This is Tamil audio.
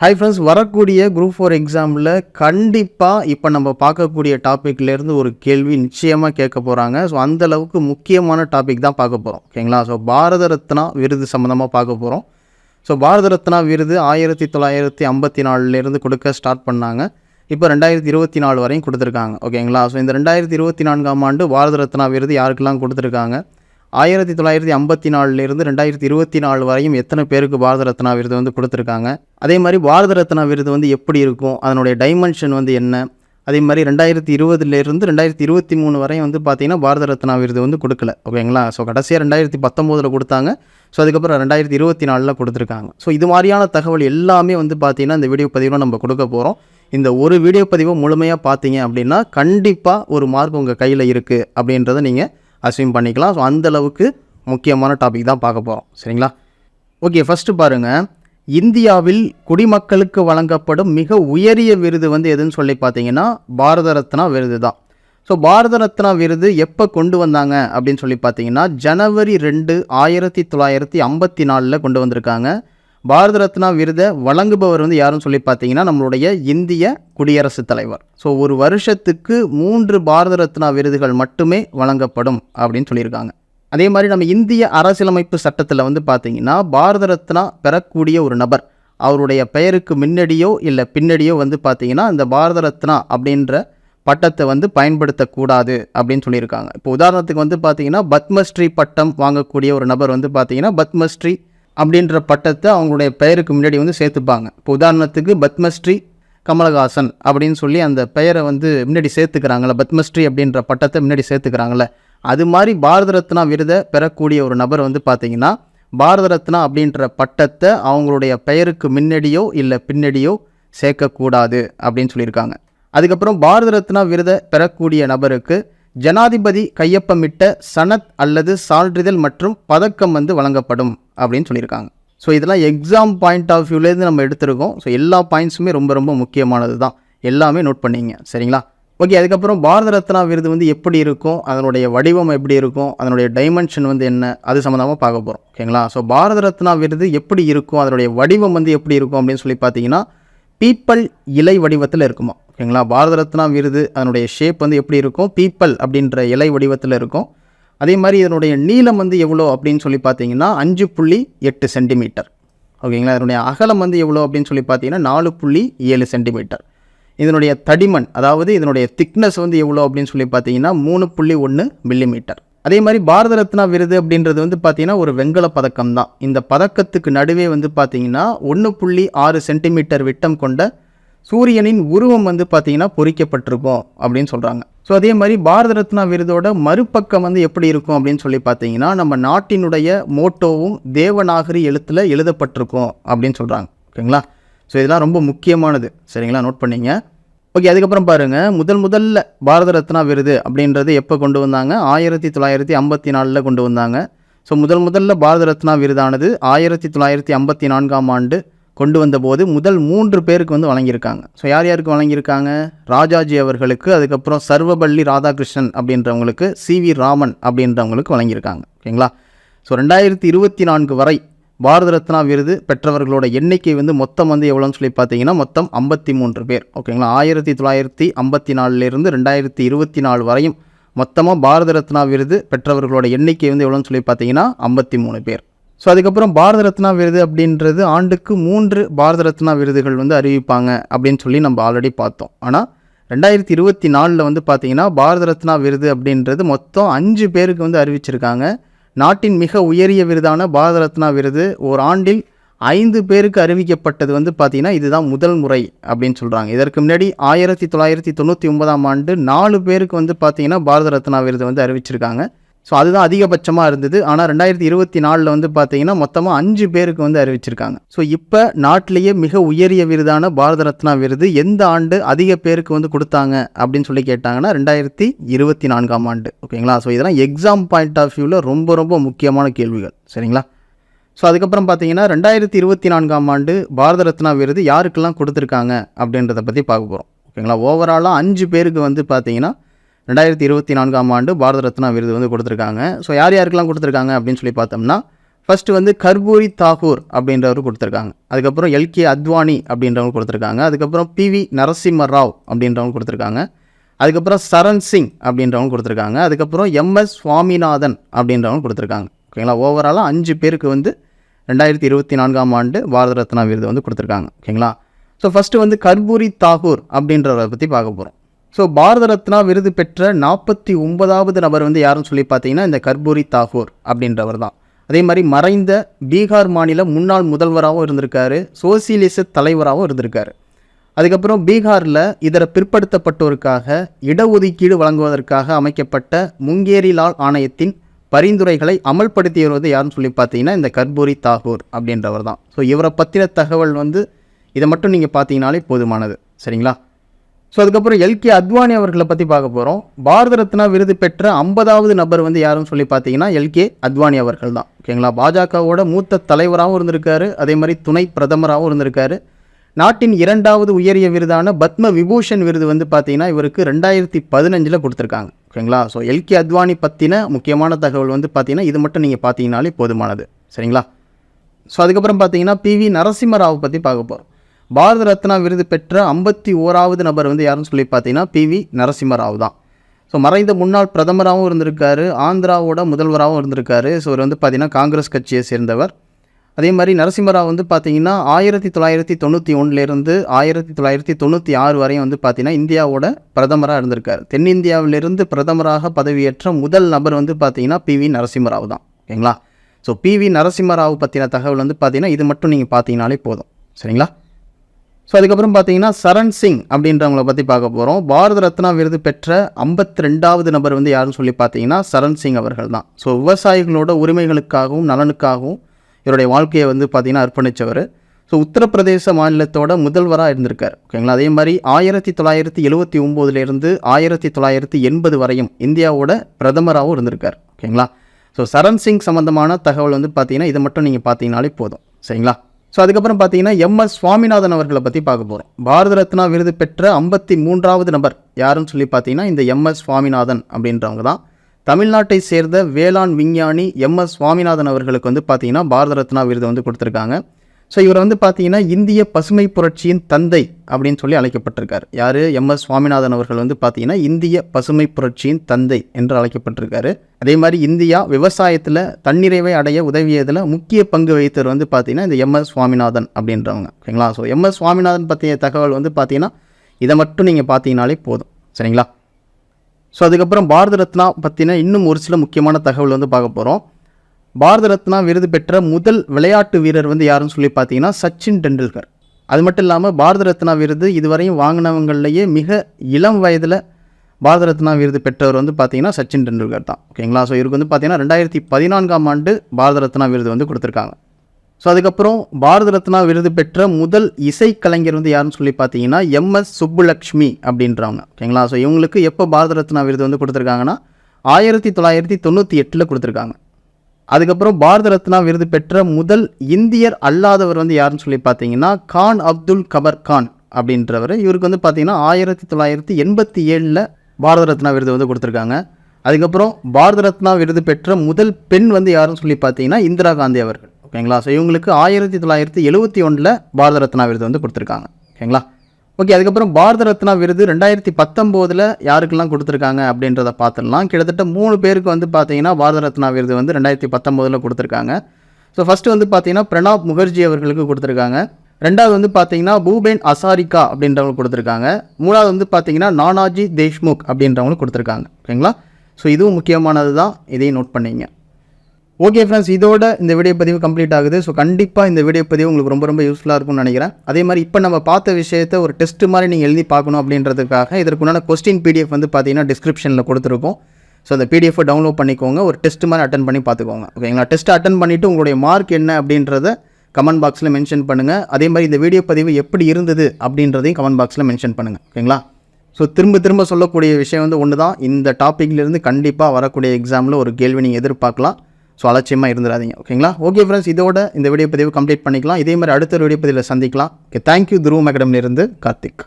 ஹாய் ஃப்ரெண்ட்ஸ் வரக்கூடிய குரூப் ஃபோர் எக்ஸாமில் கண்டிப்பாக இப்போ நம்ம பார்க்கக்கூடிய டாப்பிக்லேருந்து ஒரு கேள்வி நிச்சயமாக கேட்க போகிறாங்க ஸோ அந்த அளவுக்கு முக்கியமான டாபிக் தான் பார்க்க போகிறோம் ஓகேங்களா ஸோ பாரத ரத்னா விருது சம்மந்தமாக பார்க்க போகிறோம் ஸோ பாரத ரத்னா விருது ஆயிரத்தி தொள்ளாயிரத்தி ஐம்பத்தி நாலுலேருந்து கொடுக்க ஸ்டார்ட் பண்ணாங்க. இப்போ ரெண்டாயிரத்தி இருபத்தி நாலு வரையும் கொடுத்துருக்காங்க. ஓகேங்களா ஸோ இந்த ரெண்டாயிரத்தி இருபத்தி நான்காம் ஆண்டு பாரத ரத்னா விருது யாருக்கெல்லாம் கொடுத்துருக்காங்க? ஆயிரத்தி தொள்ளாயிரத்தி ஐம்பத்தி நாலுலேருந்து ரெண்டாயிரத்தி இருபத்தி நாலு வரையும் எத்தனை பேருக்கு பாரத ரத்னா விருது வந்து கொடுத்துருக்காங்க? அதே மாதிரி பாரத ரத்னா விருது வந்து எப்படி இருக்கும்? அதனுடைய டைமென்ஷன் வந்து என்ன? அதே மாதிரி ரெண்டாயிரத்தி இருபதுலேருந்து ரெண்டாயிரத்தி இருபத்தி மூணு வரையும் வந்து பார்த்தீங்கன்னா பாரத ரத்னா விருது வந்து கொடுக்கல. ஓகேங்களா? ஸோ கடைசியாக ரெண்டாயிரத்தி பத்தொம்போதில் கொடுத்தாங்க. ஸோ அதுக்கப்புறம் ரெண்டாயிரத்தி இருபத்தி நாலில் கொடுத்துருக்காங்க. ஸோ இது மாதிரியான தகவல் எல்லாமே வந்து பார்த்தீங்கன்னா இந்த வீடியோ பதிவில் நம்ம கொடுக்க போகிறோம் இந்த ஒரு வீடியோ பதிவை முழுமையாக பார்த்தீங்க அப்படின்னா கண்டிப்பாக ஒரு மார்க் உங்கள் கையில் இருக்குது அப்படின்றத நீங்கள் அஸ்யூம் பண்ணிக்கலாம். ஸோ அந்தளவுக்கு முக்கியமான டாபிக் தான் பார்க்க போகிறோம் சரிங்களா? ஓகே ஃபஸ்ட்டு பாருங்கள் இந்தியாவில் குடிமக்களுக்கு வழங்கப்படும் மிக உயரிய விருது வந்து எதுன்னு சொல்லி பார்த்தீங்கன்னா பாரத ரத்னா விருது தான். ஸோ பாரத ரத்னா விருது எப்போ கொண்டு வந்தாங்க அப்படின்னு சொல்லி பார்த்தீங்கன்னா ஜனவரி ரெண்டு ஆயிரத்தி தொள்ளாயிரத்தி ஐம்பத்தி நாலில் கொண்டு வந்திருக்காங்க. பாரத ரத்னா விருதை வழங்குபவர் வந்து யாருன்னு சொல்லி பார்த்தீங்கன்னா நம்மளுடைய இந்திய குடியரசுத் தலைவர். ஸோ ஒரு வருஷத்துக்கு மூன்று பாரத ரத்னா விருதுகள் மட்டுமே வழங்கப்படும் அப்படின்னு சொல்லியிருக்காங்க. அதே மாதிரி நம்ம இந்திய அரசியலமைப்பு சட்டத்தில் வந்து பார்த்தீங்கன்னா பாரத ரத்னா பெறக்கூடிய ஒரு நபர் அவருடைய பெயருக்கு முன்னடியோ இல்லை பின்னடியோ வந்து பார்த்தீங்கன்னா இந்த பாரத ரத்னா அப்படின்ற பட்டத்தை வந்து பயன்படுத்தக்கூடாது அப்படின்னு சொல்லியிருக்காங்க. இப்போ உதாரணத்துக்கு வந்து பார்த்தீங்கன்னா பத்மஸ்ரீ பட்டம் வாங்கக்கூடிய ஒரு நபர் வந்து பார்த்தீங்கன்னா பத்மஸ்ரீ அப்படின்ற பட்டத்தை அவங்களுடைய பெயருக்கு முன்னாடி வந்து சேர்த்துப்பாங்க. இப்போ உதாரணத்துக்கு பத்மஸ்ரீ கமலஹாசன் அப்படின்னு சொல்லி அந்த பெயரை வந்து முன்னாடி சேர்த்துக்கிறாங்கள பத்மஸ்ரீ அப்படின்ற பட்டத்தை முன்னாடி சேர்த்துக்கிறாங்கள அது மாதிரி பாரத ரத்னா விருதை பெறக்கூடிய ஒரு நபர் வந்து பார்த்திங்கன்னா பாரத ரத்னா அப்படின்ற பட்டத்தை அவங்களுடைய பெயருக்கு முன்னாடியோ இல்லை பின்னாடியோ சேர்க்கக்கூடாது அப்படின்னு சொல்லியிருக்காங்க. அதுக்கப்புறம் பாரத ரத்னா விருதை பெறக்கூடிய நபருக்கு ஜனாதிபதி கையொப்பமிட்ட சனத் அல்லது சான்றிதழ் மற்றும் பதக்கம் வந்து வழங்கப்படும் அப்படின்னு சொல்லியிருக்காங்க. ஸோ இதெல்லாம் எக்ஸாம் பாயிண்ட் ஆஃப் வியூலேருந்து நம்ம எடுத்திருக்கோம். ஸோ எல்லா பாயிண்ட்ஸுமே ரொம்ப ரொம்ப முக்கியமானது தான் எல்லாமே நோட் பண்ணிங்க. சரிங்களா? ஓகே அதுக்கப்புறம் பாரத ரத்னா விருது வந்து எப்படி இருக்கும்? அதனுடைய வடிவம் எப்படி இருக்கும்? அதனுடைய டைமென்ஷன் வந்து என்ன? அது சம்மந்தமாக பார்க்க போகிறோம் ஓகேங்களா ஸோ பாரத ரத்னா விருது எப்படி இருக்கும்? அதனுடைய வடிவம் வந்து எப்படி இருக்கும் அப்படின்னு சொல்லி பார்த்தீங்கன்னா பீப்பல் இலை வடிவத்தில் இருக்குமா? ஓகேங்களா? பாரத ரத்னா விருது அதனுடைய ஷேப் வந்து எப்படி இருக்கும்? பீப்பல் அப்படின்ற இலை வடிவத்தில் இருக்கும். அதே மாதிரி இதனுடைய நீளம் வந்து எவ்வளோ அப்படின்னு சொல்லி பார்த்தீங்கன்னா அஞ்சு புள்ளி எட்டு சென்டிமீட்டர் ஓகேங்களா? இதனுடைய அகலம் வந்து எவ்வளோ அப்படின்னு சொல்லி பார்த்தீங்கன்னா நாலு புள்ளி ஏழு சென்டிமீட்டர் இதனுடைய தடிமன் அதாவது இதனுடைய திக்னஸ் வந்து எவ்வளோ அப்படின்னு சொல்லி பார்த்தீங்கன்னா மூணு புள்ளி ஒன்று மில்லிமீட்டர் அதே மாதிரி பாரத ரத்னா விருது அப்படின்றது வந்து பார்த்தீங்கன்னா ஒரு வெண்கல பதக்கம் தான். இந்த பதக்கத்துக்கு நடுவே வந்து பார்த்தீங்கன்னா ஒன்று புள்ளி ஆறு சென்டிமீட்டர் விட்டம் கொண்ட சூரியனின் உருவம் வந்து பார்த்தீங்கன்னா பொறிக்கப்பட்டிருக்கும் அப்படின்னு சொல்கிறாங்க ஸோ அதே மாதிரி பாரத ரத்னா விருதோட மறுபக்கம் வந்து எப்படி இருக்கும் அப்படின்னு சொல்லி பார்த்தீங்கன்னா நம்ம நாட்டினுடைய மோட்டோவும் தேவநாகரி எழுத்தில் எழுதப்பட்டிருக்கும் அப்படின்னு சொல்கிறாங்க ஓகேங்களா? ஸோ இதெல்லாம் ரொம்ப முக்கியமானது. சரிங்களா? நோட் பண்ணிங்க. ஓகே அதுக்கப்புறம் பாருங்கள் முதல் முதல்ல பாரத ரத்னா விருது அப்படின்றது எப்போ கொண்டு வந்தாங்க? ஆயிரத்தி தொள்ளாயிரத்தி ஐம்பத்தி நாலில் கொண்டு வந்தாங்க. ஸோ முதல் முதல்ல பாரத ரத்னா விருதானது ஆயிரத்தி தொள்ளாயிரத்தி ஐம்பத்தி நான்காம் ஆண்டு கொண்டு வந்தபோது முதல் மூன்று பேருக்கு வந்து வழங்கியிருக்காங்க. ஸோ யார் யாருக்கு வழங்கியிருக்காங்க? ராஜாஜி அவர்களுக்கு அதுக்கப்புறம் சர்வபள்ளி ராதாகிருஷ்ணன் அப்படின்றவங்களுக்கு சி வி ராமன் அப்படின்றவங்களுக்கு வழங்கியிருக்காங்க. ஓகேங்களா? ஸோ ரெண்டாயிரத்தி இருபத்தி நான்கு வரை பாரத ரத்னா விருது பெற்றவர்களோட எண்ணிக்கை வந்து மொத்தம் வந்து எவ்வளோன்னு சொல்லி பார்த்தீங்கன்னா மொத்தம் ஐம்பத்தி மூன்று பேர். ஓகேங்களா? ஆயிரத்தி தொள்ளாயிரத்தி ஐம்பத்தி நாலுலேருந்து ரெண்டாயிரத்தி இருபத்தி நாலு வரையும் மொத்தமாக பாரத ரத்னா விருது பெற்றவர்களோட எண்ணிக்கை வந்து எவ்வளோன்னு சொல்லி பார்த்தீங்கன்னா ஐம்பத்தி மூணு பேர். ஸோ அதுக்கப்புறம் பாரத ரத்னா விருது அப்படின்றது ஆண்டுக்கு மூன்று பாரத ரத்னா விருதுகள் வந்து அறிவிப்பாங்க அப்படின்னு சொல்லி நம்ம ஆல்ரெடி பார்த்தோம். ஆனால் ரெண்டாயிரத்தி இருபத்தி நாலில் வந்து பார்த்தீங்கன்னா பாரத ரத்னா விருது அப்படின்றது மொத்தம் அஞ்சு பேருக்கு வந்து அறிவிச்சிருக்காங்க. நாட்டின் மிக உயரிய விருதான பாரத ரத்னா விருது ஒரு ஆண்டில் ஐந்து பேருக்கு அறிவிக்கப்பட்டது வந்து பார்த்திங்கன்னா இதுதான் முதல் முறை அப்படின்னு சொல்கிறாங்க இதற்கு முன்னாடி ஆயிரத்தி தொள்ளாயிரத்தி தொண்ணூற்றி ஒன்பதாம் ஆண்டு நாலு பேருக்கு வந்து பார்த்திங்கன்னா பாரத ரத்னா விருது வந்து அறிவிச்சிருக்காங்க. ஸோ அதுதான் அதிகபட்சமாக இருந்தது. ஆனால் ரெண்டாயிரத்தி இருபத்தி நாலில் வந்து பார்த்தீங்கன்னா மொத்தமாக அஞ்சு பேருக்கு வந்து அறிவிச்சிருக்காங்க. ஸோ இப்போ நாட்டிலேயே மிக உயரிய விருதான பாரத ரத்னா விருது எந்த ஆண்டு அதிக பேருக்கு வந்து கொடுத்தாங்க அப்படின்னு சொல்லி கேட்டாங்கன்னா ரெண்டாயிரத்தி இருபத்தி நான்காம் ஆண்டு. ஓகேங்களா? ஸோ இதெல்லாம் எக்ஸாம் பாயிண்ட் ஆஃப் வியூவில் ரொம்ப ரொம்ப முக்கியமான கேள்விகள். சரிங்களா? ஸோ அதுக்கப்புறம் பார்த்தீங்கன்னா ரெண்டாயிரத்தி இருபத்தி நான்காம் ஆண்டு பாரத ரத்னா விருது யாருக்கெல்லாம் கொடுத்துருக்காங்க அப்படின்றத பற்றி பார்க்க போகிறோம் ஓகேங்களா? ஓவராலாக அஞ்சு பேருக்கு வந்து பார்த்தீங்கன்னா ரெண்டாயிரத்தி இருபத்தி நான்காம் ஆண்டு பாரத ரத்னா விருது வந்து கொடுத்துருக்காங்க. ஸோ யார் யாருக்கெல்லாம் கொடுத்துருக்காங்க அப்படின்னு சொல்லி பார்த்தோம்னா ஃபஸ்ட்டு வந்து கர்பூரி தாகூர் அப்படின்றவர் கொடுத்துருக்காங்க. அதுக்கப்புறம் எல்கே அத்வானி அப்படின்றவங்க கொடுத்துருக்காங்க. அதுக்கப்புறம் பிவி நரசிம்ம ராவ் அப்படின்றவங்க கொடுத்துருக்காங்க. அதுக்கப்புறம் சரண் சிங் அப்படின்றவங்க கொடுத்துருக்காங்க. அதுக்கப்புறம் எம்எஸ் சுவாமிநாதன் அப்படின்றவங்க கொடுத்துருக்காங்க. ஓகேங்களா? ஓவராலாக அஞ்சு பேருக்கு வந்து ரெண்டாயிரத்தி இருபத்தி நான்காம் ஆண்டு பாரத ரத்னா விருது வந்து கொடுத்துருக்காங்க. ஓகேங்களா? ஸோ ஃபஸ்ட்டு வந்து கர்பூரி தாகூர் அப்படின்றவரை பற்றி பார்க்க போகிறோம் ஸோ பாரத ரத்னா விருது பெற்ற நாற்பத்தி ஒன்பதாவது நபர் வந்து யாருன்னு சொல்லி பார்த்தீங்கன்னா இந்த கர்பூரி தாகூர் அப்படின்றவர் தான். அதே மாதிரி மறைந்த பீகார் மாநில முன்னாள் முதல்வராகவும் இருந்திருக்காரு சோசியலிச தலைவராகவும் இருந்திருக்காரு. அதுக்கப்புறம் பீகாரில் இதர பிற்படுத்தப்பட்டோருக்காக இடஒதுக்கீடு வழங்குவதற்காக அமைக்கப்பட்ட முங்கேரிலால் ஆணையத்தின் பரிந்துரைகளை அமல்படுத்தி வருவது யாருன்னு சொல்லி பார்த்தீங்கன்னா இந்த கர்பூரி தாகூர் அப்படின்றவர் தான். ஸோ இவரை பற்றின தகவல் வந்து இதை மட்டும் நீங்கள் பார்த்தீங்கனாலே போதுமானது. சரிங்களா? ஸோ அதுக்கப்புறம் எல்கே அத்வானி அவர்களை பற்றி பார்க்க போகிறோம் பாரத ரத்னா விருது பெற்ற ஐம்பதாவது நபர் வந்து யாருன்னு சொல்லி பார்த்தீங்கன்னா எல்கே அத்வானி அவர்கள் தான். ஓகேங்களா பாஜகவோட மூத்த தலைவராகவும் இருந்திருக்காரு. அதே மாதிரி துணை பிரதமராகவும் இருந்திருக்காரு. நாட்டின் இரண்டாவது உயரிய விருதான பத்ம விபூஷன் விருது வந்து பார்த்தீங்கன்னா இவருக்கு ரெண்டாயிரத்தி பதினஞ்சில் கொடுத்துருக்காங்க. ஓகேங்களா ஸோ எல்கே அத்வானி பற்றின முக்கியமான தகவல் வந்து பார்த்தீங்கன்னா இது மட்டும் நீங்கள் பார்த்தீங்கனாலே போதுமானது. சரிங்களா? ஸோ அதுக்கப்புறம் பார்த்தீங்கன்னா பிவி நரசிம்மராவை பற்றி பார்க்க போகிறோம் பாரத ரத்னா விருது பெற்ற ஐம்பத்தி ஓராவது நபர் வந்து யாருன்னு சொல்லி பார்த்தீங்கன்னா பிவி நரசிம்மராவ் தான். ஸோ மறைந்த முன்னாள் பிரதமராகவும் இருந்திருக்காரு ஆந்திராவோட முதல்வராகவும் இருந்திருக்காரு. ஸோ இவர் வந்து பார்த்தீங்கன்னா காங்கிரஸ் கட்சியை சேர்ந்தவர். அதே மாதிரி நரசிம்மராவ் வந்து பார்த்தீங்கன்னா ஆயிரத்தி தொள்ளாயிரத்தி தொண்ணூற்றி ஒன்றுலேருந்து ஆயிரத்தி தொள்ளாயிரத்தி தொண்ணூற்றி ஆறு வரையும் வந்து பார்த்தீங்கன்னா இந்தியாவோட பிரதமராக இருந்திருக்கார். தென்னிந்தியாவிலிருந்து பிரதமராக பதவியேற்ற முதல் நபர் வந்து பார்த்தீங்கன்னா பிவி நரசிம்மராவ் தான். ஓகேங்களா? ஸோ பிவி நரசிம்மராவ் பற்றின தகவல் வந்து பார்த்தீங்கன்னா இது மட்டும் நீங்கள் பார்த்தீங்கனாலே போதும். சரிங்களா? ஸோ அதுக்கப்புறம் பார்த்தீங்கன்னா சரண் சிங் அப்படின்றவங்கள பற்றி பார்க்க போகிறோம் பாரத ரத்னா விருது பெற்ற ஐம்பத்தி ரெண்டாவது நபர் வந்து யாருன்னு சொல்லி பார்த்தீங்கன்னா சரண் சிங் அவர்கள் தான் ஸோ விவசாயிகளோட உரிமைகளுக்காகவும் நலனுக்காகவும் இவருடைய வாழ்க்கையை வந்து பார்த்தீங்கன்னா அர்ப்பணித்தவர் ஸோ உத்தரப்பிரதேச மாநிலத்தோட முதல்வராக இருந்திருக்கார். ஓகேங்களா அதே மாதிரி ஆயிரத்தி தொள்ளாயிரத்தி எழுவத்தி ஒம்போதுலேருந்து ஆயிரத்தி தொள்ளாயிரத்தி எண்பது வரையும் இந்தியாவோட பிரதமராகவும் இருந்திருக்கார். ஓகேங்களா ஸோ சரண் சிங் சம்மந்தமான தகவல் வந்து பார்த்தீங்கன்னா இதை மட்டும் நீங்கள் பார்த்தீங்கனாலே போதும். சரிங்களா? ஸோ அதுக்கப்புறம் பார்த்தீங்கன்னா எம்எஸ் சுவாமிநாதன் அவர்களை பற்றி பார்க்க போகிறோம் பாரத ரத்னா விருது பெற்ற ஐம்பத்தி மூன்றாவது நபர் யாருன்னு சொல்லி பார்த்தீங்கன்னா இந்த எம்எஸ் சுவாமிநாதன் அப்படின்றவங்க தான். தமிழ்நாட்டை சேர்ந்த வேளாண் விஞ்ஞானி எம்எஸ் சுவாமிநாதன் அவர்களுக்கு வந்து பார்த்தீங்கன்னா பாரத ரத்னா விருது வந்து கொடுத்துருக்காங்க. ஸோ இவர் வந்து பார்த்தீங்கன்னா இந்திய பசுமை புரட்சியின் தந்தை அப்படின்னு சொல்லி அழைக்கப்பட்டிருக்கார். யார்? எம்எஸ் சுவாமிநாதன் அவர்கள் வந்து பார்த்தீங்கன்னா இந்திய பசுமை புரட்சியின் தந்தை என்று அழைக்கப்பட்டிருக்காரு. அதே மாதிரி இந்தியா விவசாயத்தில் தன்னிறைவை அடைய உதவியதில் முக்கிய பங்கு வகித்தவர் வந்து பார்த்தீங்கன்னா இந்த எம்எஸ் சுவாமிநாதன் அப்படின்றவங்க. ஓகேங்களா ஸோ எம்எஸ் சுவாமிநாதன் பற்றிய தகவல் வந்து பார்த்தீங்கன்னா இதை மட்டும் நீங்கள் பார்த்தீங்கனாலே போதும். சரிங்களா? ஸோ அதுக்கப்புறம் பாரத ரத்னா பற்றின இன்னும் ஒரு சில முக்கியமான தகவல் வந்து பார்க்க போகிறோம் பாரத ரத்னா விருது பெற்ற முதல் விளையாட்டு வீரர் வந்து யாருன்னு சொல்லி பார்த்தீங்கன்னா சச்சின் டெண்டுல்கர். அது மட்டும் இல்லாமல் பாரத ரத்னா விருது இதுவரையும் வாங்கினவங்களையே மிக இளம் வயதில் பாரத ரத்னா விருது பெற்றவர் வந்து பார்த்தீங்கன்னா சச்சின் டெண்டுல்கர் தான். ஓகேங்களா? ஸோ இவருக்கு வந்து பார்த்தீங்கன்னா ரெண்டாயிரத்தி பதினான்காம் ஆண்டு பாரத ரத்னா விருது வந்து கொடுத்துருக்காங்க. ஸோ அதுக்கப்புறம் பாரத ரத்னா விருது பெற்ற முதல் இசைக்கலைஞர் வந்து யாருன்னு சொல்லி பார்த்தீங்கன்னா எம்எஸ் சுப்புலக்ஷ்மி அப்படின்றவங்க ஓகேங்களா? ஸோ இவங்களுக்கு எப்போ பாரத ரத்னா விருது வந்து கொடுத்துருக்காங்கன்னா ஆயிரத்தி தொள்ளாயிரத்தி தொண்ணூற்றி எட்டில் கொடுத்துருக்காங்க. அதுக்கப்புறம் பாரத ரத்னா விருது பெற்ற முதல் இந்தியர் அல்லாதவர் வந்து யாருன்னு சொல்லி பார்த்தீங்கன்னா கான் அப்துல் கபர் கான் அப்படின்றவர். இவருக்கு வந்து பார்த்தீங்கன்னா ஆயிரத்தி தொள்ளாயிரத்தி எண்பத்தி ஏழில் பாரத ரத்னா விருது வந்து கொடுத்துருக்காங்க. அதுக்கப்புறம் பாரத ரத்னா விருது பெற்ற முதல் பெண் வந்து யாருன்னு சொல்லி பார்த்தீங்கன்னா இந்திரா காந்தி அவர்கள். ஓகேங்களா? ஸோ இவங்களுக்கு ஆயிரத்தி தொள்ளாயிரத்தி எழுபத்தி ஒன்றில் பாரத ரத்னா விருது வந்து கொடுத்துருக்காங்க. ஓகேங்களா? ஓகே அதுக்கப்புறம் பாரத ரத்னா விருது ரெண்டாயிரத்தி பத்தொம்போதில் யாருக்கெல்லாம் கொடுத்துருக்காங்க அப்படின்றத பார்த்துடலாம். கிட்டத்தட்ட மூணு பேருக்கு வந்து பார்த்தீங்கன்னா பாரத ரத்னா விருது வந்து ரெண்டாயிரத்தி பத்தொம்போதில் கொடுத்துருக்காங்க. ஸோ ஃபஸ்ட்டு வந்து பார்த்தீங்கன்னா பிரணாப் முகர்ஜி அவர்களுக்கு கொடுத்துருக்காங்க. ரெண்டாவது வந்து பார்த்தீங்கன்னா பூபேன் அசாரிகா அப்படின்றவங்களுக்கு கொடுத்துருக்காங்க. மூணாவது வந்து பார்த்தீங்கன்னா நானாஜி தேஷ்முக் அப்படின்றவங்களுக்கு கொடுத்துருக்காங்க. ஓகேங்களா? ஸோ இதுவும் முக்கியமானது தான் இதையும் நோட் பண்ணிங்க. ஓகே ஃப்ரெண்ட்ஸ் இதோட இந்த வீடியோ பதிவு கம்ப்ளீட் ஆகுது. ஸோ கண்டிப்பாக இந்த வீடியோ பதிவு உங்களுக்கு ரொம்ப ரொம்ப யூஸ்ஃபுல்லாக இருக்கும்னு நினைக்கிறேன். அதே மாதிரி இப்போ நம்ம பார்த்த விஷயத்தை ஒரு டெஸ்ட் மாதிரி நீங்கள் எழுதி பார்க்கணும் அப்படின்றதுக்காக இதற்குண்டான கொஸ்டின் பிடிஎஃப் வந்து பார்த்தீங்கன்னா டிஸ்கிரிப்ஷனில் கொடுத்துருக்கோம். ஸோ அந்த பிடிஎஃப் டவுன்லோட் பண்ணிக்கோங்க. ஒரு டெஸ்ட் மாதிரி அட்டன் பண்ணி பார்த்துக்கோங்க. ஓகேங்களா டெஸ்ட் அட்டன் பண்ணிவிட்டு உங்களுடைய மார்க் என்ன அப்படின்றத கமெண்ட் பாக்ஸில் மென்ஷன் பண்ணுங்கள் அதே மாதிரி இந்த வீடியோ பதிவு எப்படி இருந்தது அப்படின்றதையும் கமெண்ட் பாக்ஸில் மென்ஷன் பண்ணுங்கள் ஓகேங்களா ஸோ திரும்ப திரும்ப சொல்லக்கூடிய விஷயம் வந்து ஒன்று தான் இந்த டாப்பிக்லேருந்து கண்டிப்பாக வரக்கூடிய எக்ஸாமில் ஒரு கேள்வி நீங்கள் எதிர்பார்க்கலாம். ஸோ அலட்சியமாக இருந்துடாதீங்க ஓகேங்களா? ஓகே ஃப்ரெண்ட்ஸ் இதோட இந்த வீடியோ பதிவு கம்ப்ளீட் பண்ணிக்கலாம். இதே மாதிரி அடுத்த வீடியோ பதிவில் சந்திக்கலாம். ஓகே தேங்க்யூ துருவம் அகடமிலிருந்து கார்த்திக்.